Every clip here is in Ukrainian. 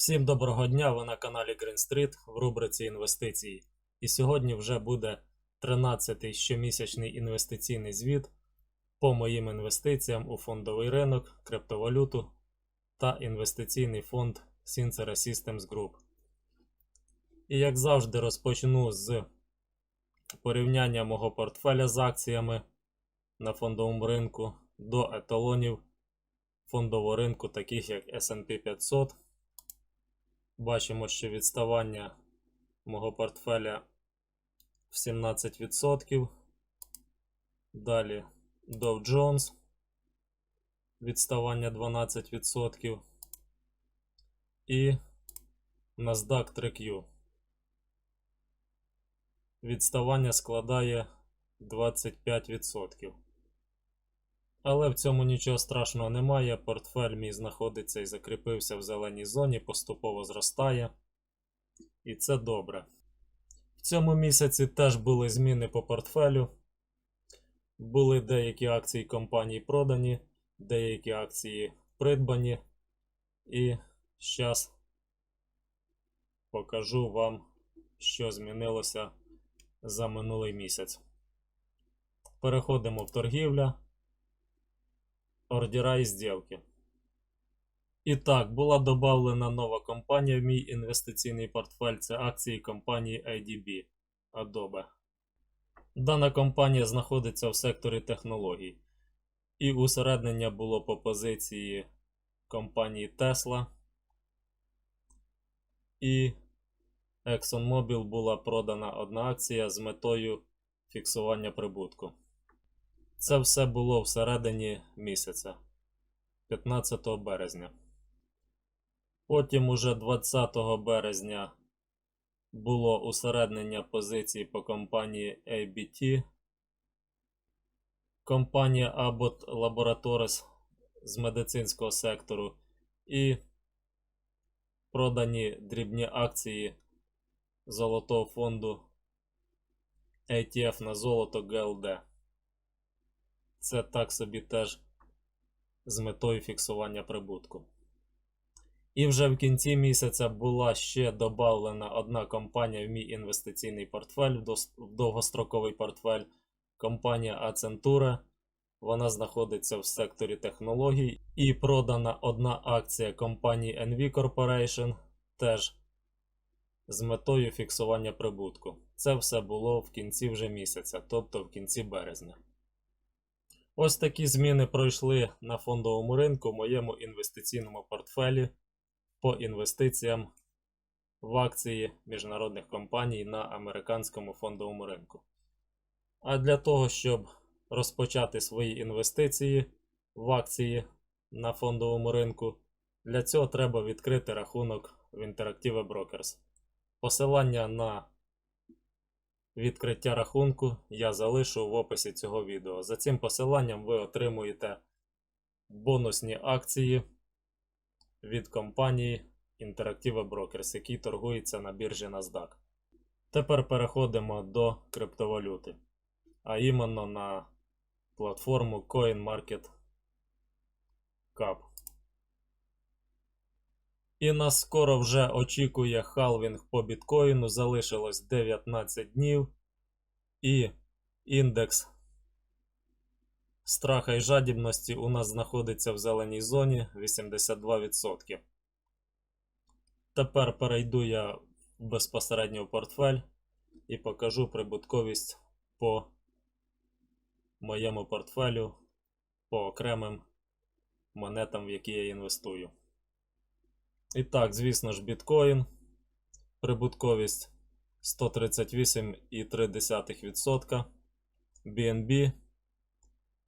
Всім доброго дня! Ви на каналі Green Street в рубриці інвестиції. І сьогодні вже буде 13-й щомісячний інвестиційний звіт по моїм інвестиціям у фондовий ринок, криптовалюту та інвестиційний фонд Sincera Systems Group. І як завжди, розпочну з порівняння мого портфеля з акціями на фондовому ринку до еталонів фондового ринку, таких як SP 500. Бачимо, що відставання мого портфеля в 17%. Далі Dow Jones. Відставання 12%. І NASDAQ 3Q. Відставання складає 25%. Але в цьому нічого страшного немає. Портфель мій знаходиться і закріпився в зеленій зоні, поступово зростає. І це добре. В цьому місяці теж були зміни по портфелю. Були деякі акції компаній продані, деякі акції придбані. І зараз покажу вам, що змінилося за минулий місяць. Переходимо в торгівля ордера і зділки. І так, була додана нова компанія в мій інвестиційний портфель. Це акції компанії IDB Adobe. Дана компанія знаходиться в секторі технологій. І усереднення було по позиції компанії Tesla. І ExxonMobil була продана одна акція з метою фіксування прибутку. Це все було всередині місяця 15 березня. Потім уже 20 березня було усереднення позицій по компанії ABT. Компанія Abbott Laboratories з медицинського сектору і продані дрібні акції золотого фонду ETF на золото GLD. Це так собі теж з метою фіксування прибутку. І вже в кінці місяця була ще додана одна компанія в мій інвестиційний портфель, в довгостроковий портфель. Компанія Accenture. Вона знаходиться в секторі технологій. І продана одна акція компанії NV Corporation теж з метою фіксування прибутку. Це все було в кінці вже місяця, тобто в кінці березня. Ось такі зміни пройшли на фондовому ринку в моєму інвестиційному портфелі по інвестиціям в акції міжнародних компаній на американському фондовому ринку. А для того, щоб розпочати свої інвестиції в акції на фондовому ринку, для цього треба відкрити рахунок в Interactive Brokers. Посилання на відкриття рахунку я залишу в описі цього відео. За цим посиланням ви отримуєте бонусні акції від компанії Interactive Brokers, які торгуються на біржі NASDAQ. Тепер переходимо до криптовалюти, а іменно на платформу CoinMarketCap. І нас скоро вже очікує халвінг по біткоїну. Залишилось 19 днів. І індекс страха і жадібності у нас знаходиться в зеленій зоні 82%. Тепер перейду я безпосередньо в портфель і покажу прибутковість по моєму портфелю по окремим монетам, в які я інвестую. І так, звісно ж, біткоін. Прибутковість 138,3%. BNB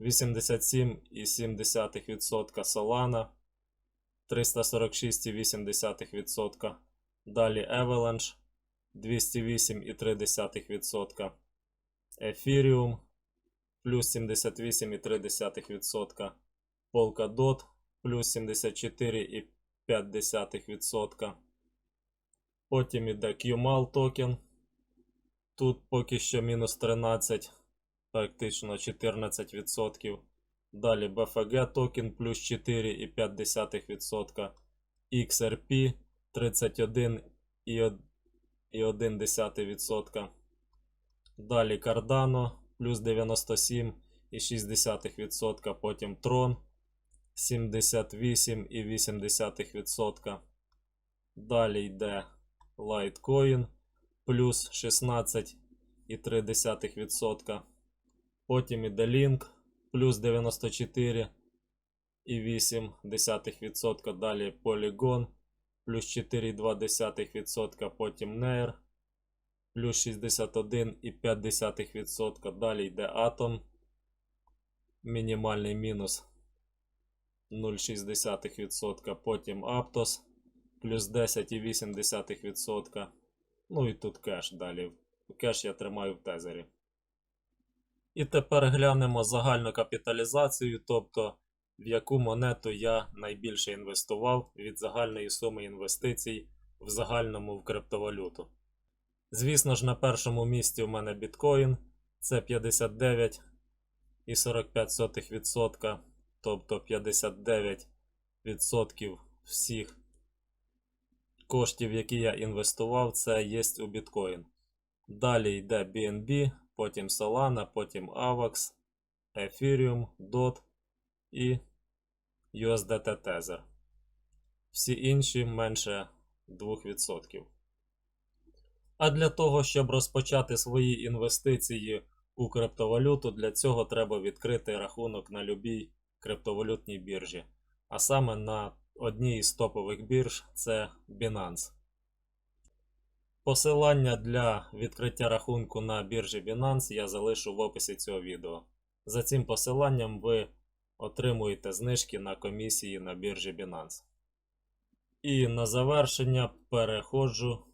87,7%. Solana 346,8%. Далі Avalanche 208,3%. Ethereum плюс 78,3%. Polkadot плюс 74,5%. 0,5%. Потім іде QMAL токен. Тут поки що мінус 13, практично 14%. Далі BFG токен плюс 4,5%. XRP 31,1%. Далі Cardano плюс 97,6%. Потім Tron 78,8%. Далі йде Litecoin плюс 16,3%. Потім іде Link плюс 94,8%. Далі Polygon плюс 4,2%. Потім Nair плюс 61,5%. Далі йде Atom. Мінімальний мінус 0,6%. Потім Aptos плюс 10,8%. Ну і тут кеш далі. Кеш я тримаю в тезері. І тепер глянемо загальну капіталізацію, тобто в яку монету я найбільше інвестував від загальної суми інвестицій в загальному в криптовалюту. Звісно ж, на першому місці у мене біткоін це 59,45%, тобто 59% всіх коштів, які я інвестував, це є у біткоін. Далі йде BNB, потім Solana, потім AVAX, Ethereum, DOT і USDT Tether. Всі інші менше 2%. А для того, щоб розпочати свої інвестиції у криптовалюту, для цього треба відкрити рахунок на любій криптовалютній біржі. А саме на одній із топових бірж це Binance. Посилання для відкриття рахунку на біржі Binance я залишу в описі цього відео. За цим посиланням ви отримуєте знижки на комісії на біржі Binance. І на завершення переходжу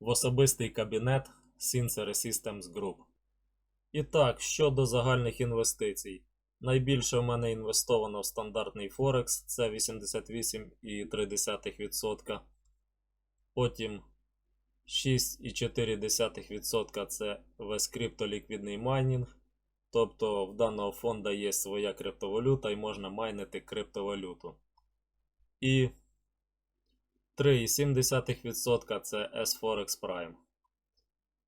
в особистий кабінет Sincere Systems Group. І так, щодо загальних інвестицій. Найбільше в мене інвестовано в стандартний Форекс, це 88,3%. Потім 6,4% це весь криптоліквідний майнінг. Тобто в даного фонду є своя криптовалюта і можна майнити криптовалюту. І 3,7% це S-Forex Prime.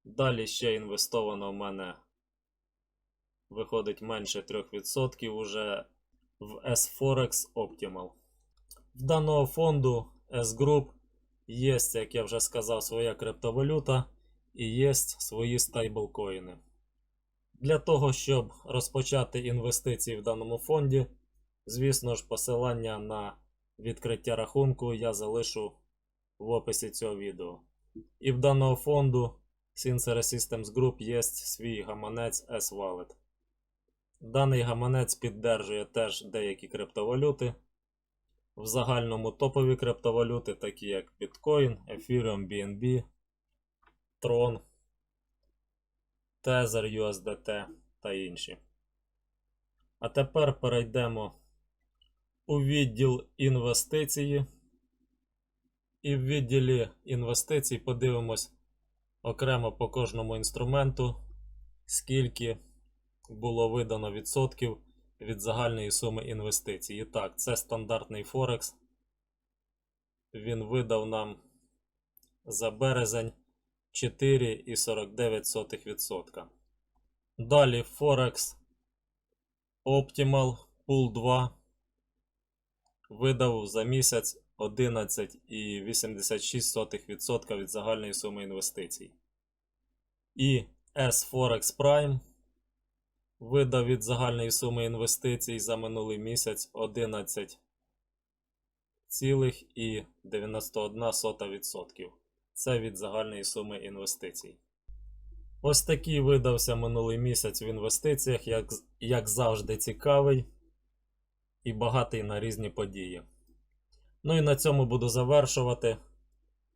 Далі ще інвестовано в мене виходить менше 3% уже в S-Forex Optimal. В даного фонду S-Group є, як я вже сказав, своя криптовалюта і є свої стейблкоїни. Для того, щоб розпочати інвестиції в даному фонді, звісно ж, посилання на відкриття рахунку я залишу в описі цього відео. І в даного фонду Sincere Systems Group є свій гаманець S-Wallet. Даний гаманець піддержує теж деякі криптовалюти. В загальному топові криптовалюти, такі як Bitcoin, Ethereum, BNB, Tron, Tether, USDT та інші. А тепер перейдемо у відділ інвестиції. І в відділі інвестицій подивимось окремо по кожному інструменту, скільки було видано відсотків від загальної суми інвестицій. І так, це стандартний Форекс. Він видав нам за березень 4,49%. Далі Forex Optimal Pool 2 видав за місяць 11,86% від загальної суми інвестицій. І S-Forex Prime видав від загальної суми інвестицій за минулий місяць 11,91%. Це від загальної суми інвестицій. Ось такий видався минулий місяць в інвестиціях, як, як завжди, цікавий і багатий на різні події. Ну і на цьому буду завершувати.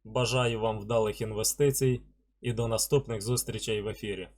Бажаю вам вдалих інвестицій і до наступних зустрічей в ефірі.